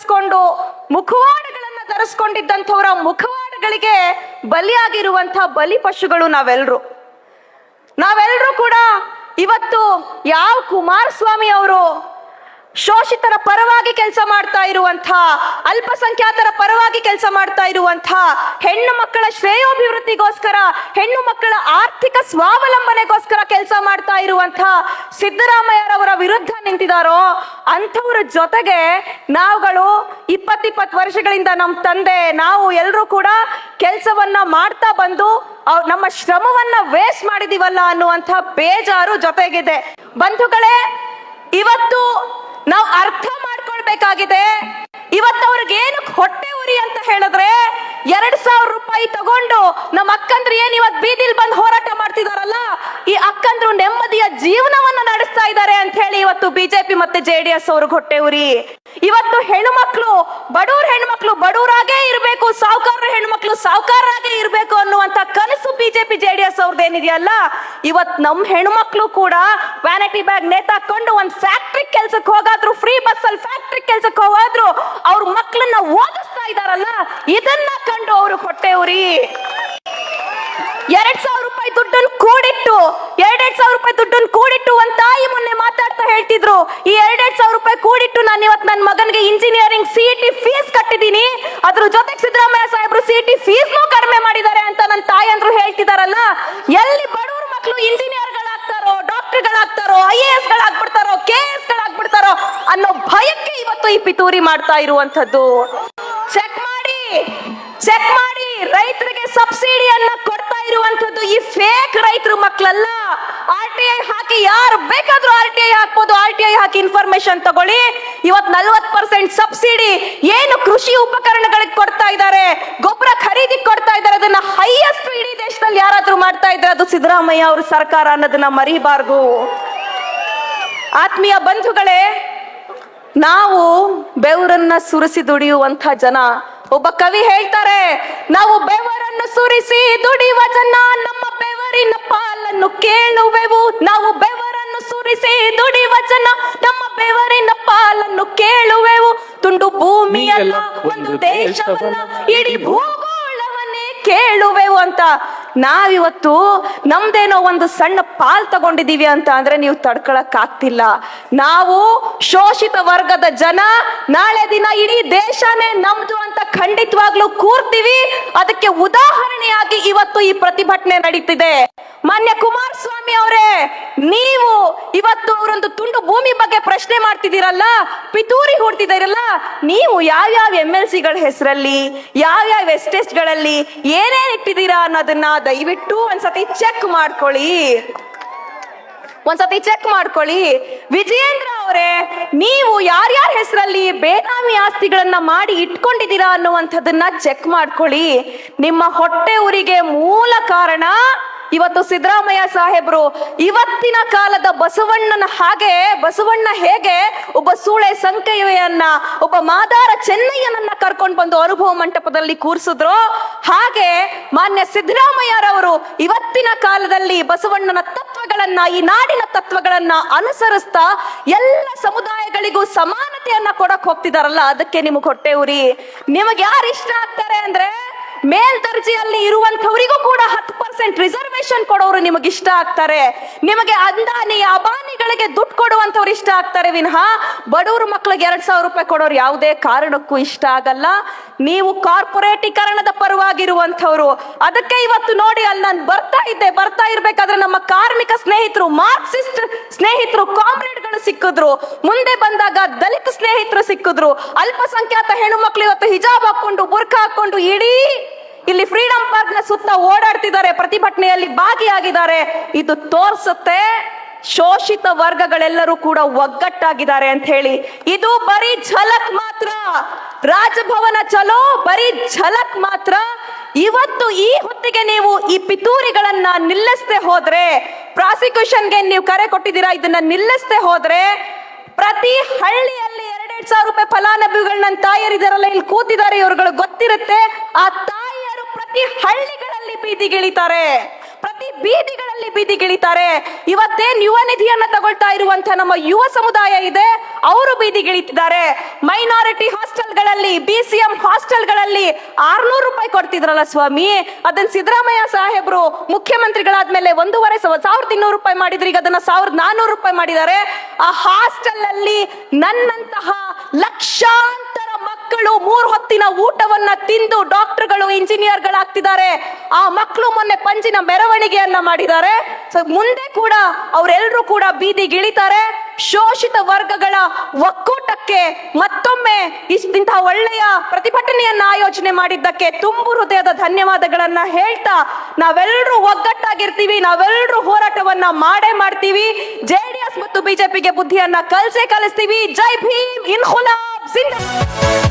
ಧರಿಸ್ಕೊಂಡು ಮುಖವಾಡಗಳನ್ನ ಧರಿಸ್ಕೊಂಡಿದ್ದಂಥವರ ಮುಖವಾಡಗಳಿಗೆ ಬಲಿಯಾಗಿರುವಂತ ಬಲಿ ಪಶುಗಳು ನಾವೆಲ್ಲರೂ ನಾವೆಲ್ಲರೂ ಕೂಡ ಇವತ್ತು ಯಾವ ಕುಮಾರಸ್ವಾಮಿ ಅವರು ಶೋಷಿತರ ಪರವಾಗಿ ಕೆಲಸ ಮಾಡ್ತಾ ಇರುವಂಥ, ಅಲ್ಪಸಂಖ್ಯಾತರ ಪರವಾಗಿ ಕೆಲಸ ಮಾಡ್ತಾ ಇರುವಂಥ ಹೆಣ್ಣು ಮಕ್ಕಳ ಶ್ರೇಯೋಭಿವೃದ್ಧಿಗೋಸ್ಕರ, ಹೆಣ್ಣು ಮಕ್ಕಳ ಆರ್ಥಿಕ ಸ್ವಾವಲಂಬನೆಗೋಸ್ಕರ ಕೆಲಸ ಮಾಡ್ತಾ ಇರುವಂಥ ಸಿದ್ದರಾಮಯ್ಯರವರ ವಿರುದ್ಧ ನಿಂತಿದಾರೋ, ಅಂಥವ್ರ ಜೊತೆಗೆ ನಾವುಗಳು ಇಪ್ಪತ್ತಿಪ್ಪತ್ತು ವರ್ಷಗಳಿಂದ ನಮ್ಮ ತಂದೆ, ನಾವು ಎಲ್ಲರೂ ಕೂಡ ಕೆಲಸವನ್ನ ಮಾಡ್ತಾ ಬಂದು ನಮ್ಮ ಶ್ರಮವನ್ನ ವೇಸ್ಟ್ ಮಾಡಿದೀವಲ್ಲ ಅನ್ನುವಂಥ ಬೇಜಾರು ಜೊತೆಗಿದೆ. ಬಂಧುಗಳೇ, ಇವತ್ತು ನಾವು ಅರ್ಥ ಮಾಡ್ಕೊಳ್ಬೇಕಾಗಿದೆ. ಇವತ್ತು ಅವ್ರಿಗೆ ಏನು ಹೊಟ್ಟೆ ಉರಿ ಅಂತ ಹೇಳಿದ್ರೆ ಎರಡ್ ಸಾವಿರ ರೂಪಾಯಿ ತಗೊಂಡು ನಮ್ಮ ಅಕ್ಕಂದ್ರು ಏನ್ ಇವತ್ ಬೀದಿಲ್ ಬಂದು ಹೋರಾಟ ಮಾಡ್ತಿದಾರಲ್ಲ? ಈ ಅಕ್ಕಂದ್ರು ನೆಮ್ಮದಿಯ ಜೀವನವನ್ನ ನಡೆಸ್ತಾ ಇದ್ದಾರೆ ಅಂತ ಹೇಳಿ ಇವತ್ತು ಬಿಜೆಪಿ ಮತ್ತೆ ಜೆಡಿಎಸ್ ಅವ್ರಿಗೆ ಹೊಟ್ಟೆ ಉರಿ. ಇವತ್ತು ಹೆಣ್ಮಕ್ಳು ಬಡವ್ರ ಹೆಣ್ಮಕ್ಳು ಬಡೂರಾಗೇ ಇರಬೇಕು ಸಾವುಕಾರ ಹೆಣ್ಮಕ್ಳು ಸಾವುಕಾರಾಗೇ ಇರಬೇಕು ಅನ್ನುವಂತ ಕನಸು ಬಿಜೆಪಿ ಜೆ ಡಿ ಎಸ್ ಏನಿದೆಯಲ್ಲ ಇವತ್ ನಮ್ ಹೆಣ್ಮಕ್ಳು ಕೂಡ ವ್ಯಾನಿಟಿ ಬ್ಯಾಗ್ ನೇತಾಕೊಂಡು ಒಂದ್ ಫ್ಯಾಕ್ಟ್ರಿ ಕೆಲ್ಸಕ್ಕೆ ಹೋಗಾದ್ರು ಫ್ರೀ ಬಸ್ ಅಲ್ಲಿ ಫ್ಯಾಕ್ಟ್ರಿ ಕೆಲ್ಸಕ್ಕೆ ಹೋಗಾದ್ರು, ಅವ್ರ ಮಕ್ಳನ್ನ ಓದಿಸ್ತಾ ಇದಾರಲ್ಲ, ಇದನ್ನ ಕಂಡು ಅವರು ಹೊಟ್ಟೆ ಉರಿ. ಎರಡ್ ಸಾವಿರ ರೂಪಾಯಿ ದುಡ್ಡನ್ನು ಕೂಡಿಟ್ಟು ಎರಡೆರಡ್ ಸಾವಿರ ರೂಪಾಯಿ ದುಡ್ಡನ್ನು ಕೂಡಿಟ್ಟು ಒಂದ್ ತಾಯಿ ಹೇಳ್ತಿದ್ರು, ಈ ಎರಡೆರಡ್ ಸಾವಿರ ರೂಪಾಯಿ ಕೂಡಿಟ್ಟು ನಾನು ಇವತ್ತು ನನ್ನ ಮಗನಿಗೆ ಇಂಜಿನಿಯರಿಂಗ್ ಸಿ ಟಿ ಫೀಸ್ ಕಟ್ಟಿದ್ದೀನಿ. ಅದ್ರ ಜೊತೆಗೆ ಸಿದ್ದರಾಮಯ್ಯ ಸಾಹೇಬ್ರು ಸಿ ಟಿ ಫೀಸ್ನೂ ಕಡಿಮೆ ಮಾಡಿದ್ದಾರೆ ಅಂತ ನನ್ನ ತಾಯಿ ಅಂದ್ರು ಹೇಳ್ತಿದಾರಲ್ಲ. ಎಲ್ಲಿ ಬಡವ್ರ ಮಕ್ಕಳು ಡಾಕ್ಟರ್ ಗಳಾಗ್ತಾರೋ ಐ ಎ ಎಸ್ ಗಳಾಗ್ಬಿಡ್ತಾರೋ ಕೆ ಎಸ್ ಗಳಾಗ್ಬಿಡ್ತಾರೋ ಅನ್ನೋ ಭಯಕ್ಕೆ ಇವತ್ತು ಈ ಪಿತೂರಿ ಮಾಡ್ತಾ ಇರುವಂತದ್ದು ಚೆಕ್ ಮಾಡಿ ಚೆಕ್ ಮಾಡಿ ರೈತರಿಗೆ ಸಬ್ಸಿಡಿಯನ್ನ ಕೊಡ್ತಾ ಇರುವಂತದ್ದು ಈ ಫೇಕ್ ರೈತರು ಮಕ್ಕಳಲ್ಲ ಆರ್ ಟಿ ಐ ಹಾಕಿ ಯಾರು ಬೇಕಾದ್ರೂ ಆರ್ ಟಿ ಐ ಹಾಕ್ಬೋದು. ಆರ್ ಟಿ ಐ ಹಾಕಿ ಇನ್ಫಾರ್ಮೇಶನ್ ತಗೊಳ್ಳಿ. ಇವತ್ ನಲ್ವತ್ ಪರ್ಸೆಂಟ್ ಸಬ್ಸಿಡಿ ಏನು ಕೃಷಿ ಉಪಕರಣಗಳಿಗೆ ಕೊಡ್ತಾ ಇದ್ದಾರೆ. ಗೊಬ್ಬರ ಖರೀದಿ ಕೊಡ್ತಾ ಇದ್ದಾರೆ. ಅದನ್ನ ಹೈಯೆಸ್ಟ್ ಇಡೀ ದೇಶದಲ್ಲಿ ಯಾರಾದ್ರೂ ಮಾಡ್ತಾ ಇದ್ರೆ ಅದು ಸಿದ್ದರಾಮಯ್ಯ ಅವ್ರ ಸರ್ಕಾರ ಅನ್ನೋದನ್ನ ಮರಿಬಾರ್ದು. ಆತ್ಮೀಯ ಬಂಧುಗಳೇ, ನಾವು ಬೆವರನ್ನ ಸುರಿಸಿ ದುಡಿಯುವಂತ ಜನ ಒಬ್ಬ ಕವಿ ಹೇಳ್ತಾರೆ ನಾವು ಬೆವರನ್ನು ಸುರಿಸಿ ದುಡಿಯುವ ಜನ ನಮ್ಮ ಬೆವರಿನ ಪಾಲನ್ನು ಕೇಳುವೆವು. ನಾವು ಬೆವರನ್ನು ಸುರಿಸಿ ದುಡಿಯುವ ಜನ ನಮ್ಮ ಬೆವರಿನ ಪಾಲನ್ನು ಕೇಳುವೆವು. ತುಂಡು ಭೂಮಿಯಲ್ಲ ಒಂದು ದೇಶವನ್ನ ಇಡೀ ಭೂಗೋಳವನ್ನೇ ಕೇಳುವೆವು ಅಂತ ನಾವಿವತ್ತು ನಮ್ದೇನೋ ಒಂದು ಸಣ್ಣ ಪಾಲ್ ತಗೊಂಡಿದೀವಿ ಅಂತ ಅಂದ್ರೆ ನೀವು ತಡ್ಕೊಳಕ್ ಆಗ್ತಿಲ್ಲ ನಾವು ಶೋಷಿತ ವರ್ಗದ ಜನ, ನಾಳೆ ದಿನ ಇಡೀ ದೇಶನೇ ನಮ್ದು ಅಂತ ಖಂಡಿತವಾಗ್ಲೂ ಕೂರ್ತೀವಿ. ಅದಕ್ಕೆ ಉದಾಹರಣೆಯಾಗಿ ಇವತ್ತು ಈ ಪ್ರತಿಭಟನೆ ನಡೀತಿದೆ. ಮಾನ್ಯ ಕುಮಾರಸ್ವಾಮಿ ಅವರೇ, ನೀವು ಇವತ್ತು ಅವರೊಂದು ತುಂಡು ಭೂಮಿ ಬಗ್ಗೆ ಪ್ರಶ್ನೆ ಮಾಡ್ತಿದ್ದೀರಲ್ಲ? ಪಿತೂರಿ ಹೂಡ್ತಿದ್ದೀರಲ್ಲ? ನೀವು ಯಾವ್ಯಾವ ಎಂ ಎಲ್ ಸಿಗಳ ಹೆಸರಲ್ಲಿ ಯಾವ್ಯಾವ ಎಸ್ಟೇಟ್ಗಳಲ್ಲಿ ಏನೇನ್ ಇಟ್ಟಿದ್ದೀರಾ ಅನ್ನೋದನ್ನ ದಯವಿಟ್ಟು ಒಂದ್ಸತಿ ಚೆಕ್ ಮಾಡ್ಕೊಳ್ಳಿ. ಒಂದ್ಸತಿ ಚೆಕ್ ಮಾಡ್ಕೊಳ್ಳಿ. ವಿಜಯೇಂದ್ರ ಅವರೇ, ನೀವು ಯಾರ್ಯಾರ ಹೆಸರಲ್ಲಿ ಬೇನಾಮಿ ಆಸ್ತಿಗಳನ್ನ ಮಾಡಿ ಇಟ್ಕೊಂಡಿದ್ದೀರಾ ಅನ್ನುವಂಥದ್ದನ್ನ ಚೆಕ್ ಮಾಡ್ಕೊಳ್ಳಿ. ನಿಮ್ಮ ಹೊಟ್ಟೆ ಊರಿಗೆ ಮೂಲ ಕಾರಣ ಇವತ್ತು ಸಿದ್ದರಾಮಯ್ಯ ಸಾಹೇಬ್ರು ಇವತ್ತಿನ ಕಾಲದ ಬಸವಣ್ಣನ ಹಾಗೆ, ಬಸವಣ್ಣ ಹೇಗೆ ಒಬ್ಬ ಸೂಳೆ ಸಂಕಯ್ಯನ್ನ ಒಬ್ಬ ಮಾದಾರ ಚೆನ್ನಯ್ಯನನ್ನ ಕರ್ಕೊಂಡು ಬಂದು ಅನುಭವ ಮಂಟಪದಲ್ಲಿ ಕೂರಿಸಿದ್ರು ಹಾಗೆ ಮಾನ್ಯ ಸಿದ್ದರಾಮಯ್ಯರವರು ಇವತ್ತಿನ ಕಾಲದಲ್ಲಿ ಬಸವಣ್ಣನ ತತ್ವಗಳನ್ನ, ಈ ನಾಡಿನ ತತ್ವಗಳನ್ನ ಅನುಸರಿಸ್ತಾ ಎಲ್ಲ ಸಮುದಾಯಗಳಿಗೂ ಸಮಾನತೆಯನ್ನ ಕೊಡಕ್ ಹೋಗ್ತಿದಾರಲ್ಲ, ಅದಕ್ಕೆ ನಿಮಗೆ ಹೊಟ್ಟೆ ಉರಿ. ನಿಮಗೆ ಯಾರು ಇಷ್ಟ ಆಗ್ತಾರೆ ಅಂದ್ರೆ ಮೇಲ್ದರ್ಜೆಯಲ್ಲಿ ಇರುವಂತವರಿಗೂ ಪರ್ಸೆಂಟ್ ರಿಸರ್ವೇಶನ್ ಕೊಡೋರು ನಿಮಗೆ ಇಷ್ಟ ಆಗ್ತಾರೆ. ನಿಮಗೆ ಅಂದಾನಿ ಅಬಾನಿಗಳಿಗೆ ದುಡ್ಡು ಕೊಡುವಂತವ್ರು ಇಷ್ಟ ಆಗ್ತಾರೆ ವಿನಃ ಬಡವ್ರ ಮಕ್ಳಿಗೆ ಎರಡ್ ಸಾವಿರ ರೂಪಾಯಿ ಕೊಡೋರು ಯಾವುದೇ ಕಾರಣಕ್ಕೂ ಇಷ್ಟ ಆಗಲ್ಲ. ನೀವು ಕಾರ್ಪೊರೇಟೀಕರಣದ ಪರವಾಗಿರುವಂತವ್ರು ಅದಕ್ಕೆ ಇವತ್ತು ನೋಡಿ ಅಲ್ಲಿ ನಾನು ಬರ್ತಾ ಇದ್ದೆ. ಬರ್ತಾ ಇರ್ಬೇಕಾದ್ರೆ ನಮ್ಮ ಕಾರ್ಮಿಕ ಸ್ನೇಹಿತರು, ಮಾರ್ಕ್ಸಿಸ್ಟ್ ಸ್ನೇಹಿತರು, ಕಾಮ್ರೇಡ್ಗಳು ಸಿಕ್ಕಿದ್ರು. ಮುಂದೆ ಬಂದಾಗ ದಲಿತ ಸ್ನೇಹಿತರು ಸಿಕ್ಕಿದ್ರು. ಅಲ್ಪಸಂಖ್ಯಾತ ಹೆಣ್ಣು ಮಕ್ಕಳು ಇವತ್ತು ಹಿಜಾಬ್ ಹಾಕೊಂಡು ಬುರ್ಕ ಹಾಕೊಂಡು ಇಡೀ ಇಲ್ಲಿ ಫ್ರೀಡಂ ಪಾರ್ಕ್ನ ಸುತ್ತ ಓಡಾಡ್ತಿದ್ದಾರೆ, ಪ್ರತಿಭಟನೆಯಲ್ಲಿ ಭಾಗಿಯಾಗಿದ್ದಾರೆ. ಇದು ತೋರ್ಸುತ್ತೆ ಶೋಷಿತ ವರ್ಗಗಳೆಲ್ಲರೂ ಕೂಡ ಒಗ್ಗಟ್ಟಾಗಿದ್ದಾರೆ ಅಂತ ಹೇಳಿ. ಇದು ಬರೀ ಝಲಕ್ ಮಾತ್ರ. ರಾಜಭವನ ಚಲೋ, ಬರೀ ಝಲಕ್ ಮಾತ್ರ. ಇವತ್ತು ಈ ಹೊತ್ತಿಗೆ ನೀವು ಈ ಪಿತೂರಿಗಳನ್ನ ನಿಲ್ಲಿಸದೆ ಹೋದ್ರೆ, ಪ್ರಾಸಿಕ್ಯೂಷನ್ಗೆ ನೀವು ಕರೆ ಕೊಟ್ಟಿದ್ದೀರಾ, ಇದನ್ನ ನಿಲ್ಲಿಸದೆ ಹೋದ್ರೆ, ಪ್ರತಿ ಹಳ್ಳಿಯಲ್ಲಿ ಎರಡೆರಡು ಸಾವಿರ ರೂಪಾಯಿ ಫಲಾನುಭವಿಗಳು ನನ್ನ ತಾಯರಿದಾರಲ್ಲ, ಇಲ್ಲಿ ಕೂತಿದ್ದಾರೆ, ಇವ್ರುಗಳು ಗೊತ್ತಿರುತ್ತೆ. ಆ ಪ್ರತಿ ಹಳ್ಳಿಗಳಲ್ಲಿ ಬೀದಿಗಿಳಿತಾರೆ. ಪ್ರತಿ ಬೀದಿಗಳಲ್ಲಿ ಬೀದಿಗಿಳಿತಾರೆ. ಇವತ್ತೇನ್ ಯುವ ನಿಧಿಯನ್ನ ತಗೊಳ್ತಾ ಇರುವಂತ ನಮ್ಮ ಯುವ ಸಮುದಾಯ ಇದೆ. ಅವರು ಬೀದಿಗಿಳಿತಿದ್ದಾರೆ. ಮೈನಾರಿಟಿ ಹಾಸ್ಟೆಲ್ಗಳಲ್ಲಿ, ಬಿ ಸಿ ಎಂ ಹಾಸ್ಟೆಲ್ಗಳಲ್ಲಿ ಆರ್ನೂರು ರೂಪಾಯಿ ಕೊಡ್ತಿದ್ರಲ್ಲ ಸ್ವಾಮಿ? ಅದನ್ನ ಸಿದ್ದರಾಮಯ್ಯ ಸಾಹೇಬ್ರು ಮುಖ್ಯಮಂತ್ರಿಗಳಾದ್ಮೇಲೆ ಒಂದೂವರೆ ಸಾವ- ಸಾವಿರದ ಇನ್ನೂರು ರೂಪಾಯಿ ಮಾಡಿದ್ರು. ಈಗ ಅದನ್ನ ಸಾವಿರದ ನಾನೂರು ರೂಪಾಯಿ ಮಾಡಿದ್ದಾರೆ. ಆ ಹಾಸ್ಟೆಲ್ ಅಲ್ಲಿ ನನ್ನಂತಹ ಲಕ್ಷಾಂತರ ಮಕ್ಕಳು ಮೂರ್ ಹೊತ್ತಿನ ಊಟವನ್ನ ತಿಂದು ಡಾಕ್ಟರ್ಗಳು, ಇಂಜಿನಿಯರ್ಗಳಾಗ್ತಿದ್ದಾರೆ. ಆ ಮಕ್ಕಳು ಮೊನ್ನೆ ಪಂಜಿನ ಮೆರವಣಿಗೆಯನ್ನ ಮಾಡಿದ್ದಾರೆ. ಮುಂದೆ ಕೂಡ ಅವರೆಲ್ಲರೂ ಕೂಡ ಬೀದಿಗಿಳಿತಾರೆ ಶೋಷಿತ ವರ್ಗಗಳ ಒಕ್ಕೂಟಕ್ಕೆ ಮತ್ತೊಮ್ಮೆ ಇಂತಹ ಒಳ್ಳೆಯ ಪ್ರತಿಭಟನೆಯನ್ನ ಆಯೋಜನೆ ಮಾಡಿದ್ದಕ್ಕೆ ತುಂಬು ಹೃದಯದ ಧನ್ಯವಾದಗಳನ್ನ ಹೇಳ್ತಾ ನಾವೆಲ್ಲರೂ ಒಗ್ಗಟ್ಟಾಗಿರ್ತೀವಿ ನಾವೆಲ್ಲರೂ ಹೋರಾಟವನ್ನ ಮಾಡೇ ಮಾಡ್ತೀವಿ. ಜೆಡಿಎಸ್ ಮತ್ತು ಬಿಜೆಪಿಗೆ ಬುದ್ಧಿಯನ್ನ ಕಲ್ಸೆ ಕಲಿಸ್ತೀವಿ. ಜೈ ಭೀಮ್, ಇನ್ ¡Cita!